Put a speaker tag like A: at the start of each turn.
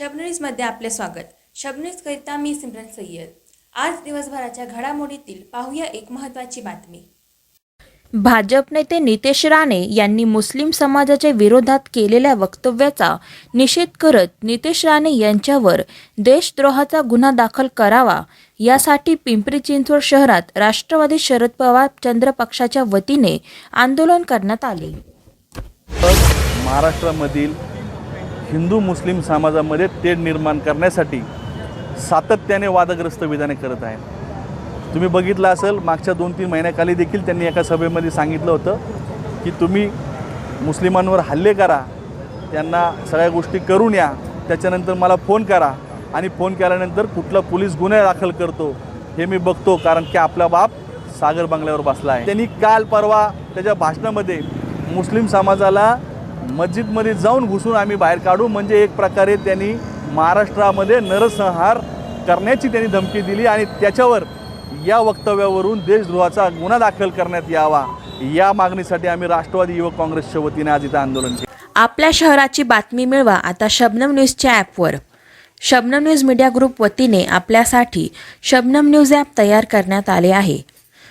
A: शबनरीजमध्ये आपले स्वागत. शबनरीजकरिता मी सिमरन सय्यद. आज दिवसभराच्या घडामोडीतील पाहूया एक महत्त्वाची बातमी.
B: भाजप नेते नितेश राणे यांनी मुस्लिम समाजाच्या विरोधात केलेल्या वक्तव्याचा निषेध करत नितेश राणे यांच्यावर देशद्रोहाचा गुन्हा दाखल करावा यासाठी पिंपरी चिंचवड शहरात राष्ट्रवादी शरद पवार चंद्र पक्षाच्या वतीने आंदोलन करण्यात आले.
C: महाराष्ट्रामधील हिंदू मुस्लिम समाजामध्ये तेढ निर्माण करण्यासाठी सातत्याने वादग्रस्त विधाने करत आहे तुम्ही बघितलं असेल मागच्या दोन तीन महिन्याखाली देखील त्यांनी एका सभेमध्ये सांगितलं होतं की तुम्ही मुस्लिमांवर हल्ले करा त्यांना सगळ्या गोष्टी करून या त्याच्यानंतर मला फोन करा आणि फोन केल्यानंतर कुठला पोलीस गुन्हा दाखल करतो हे मी बघतो कारण की आपला बाप सागर बंगल्यावर बसला आहे. त्यांनी काल परवा त्याच्या भाषणामध्ये मुस्लिम समाजाला मस्जिदमध्ये जाऊन घुसून आम्ही बाहेर काढू. म्हणजे एक प्रकारे त्यांनी महाराष्ट्रामध्ये नरसंहार करण्याची त्यांनी धमकी दिली आणि त्याच्यावर या वक्तव्यावरून देशद्रोहाचा गुन्हा दाखल करण्यात यावा. या मागणीसाठी आम्ही राष्ट्रवादी युवक काँग्रेसच्या वतीने आज इथं आंदोलन केलं.
B: आपल्या शहराची बातमी मिळवा. आता शबनम न्यूजच्या ॲपवर. शबनम न्यूज मीडिया ग्रुप वतीने आपल्यासाठी शबनम न्यूज ॲप तयार करण्यात आले आहे.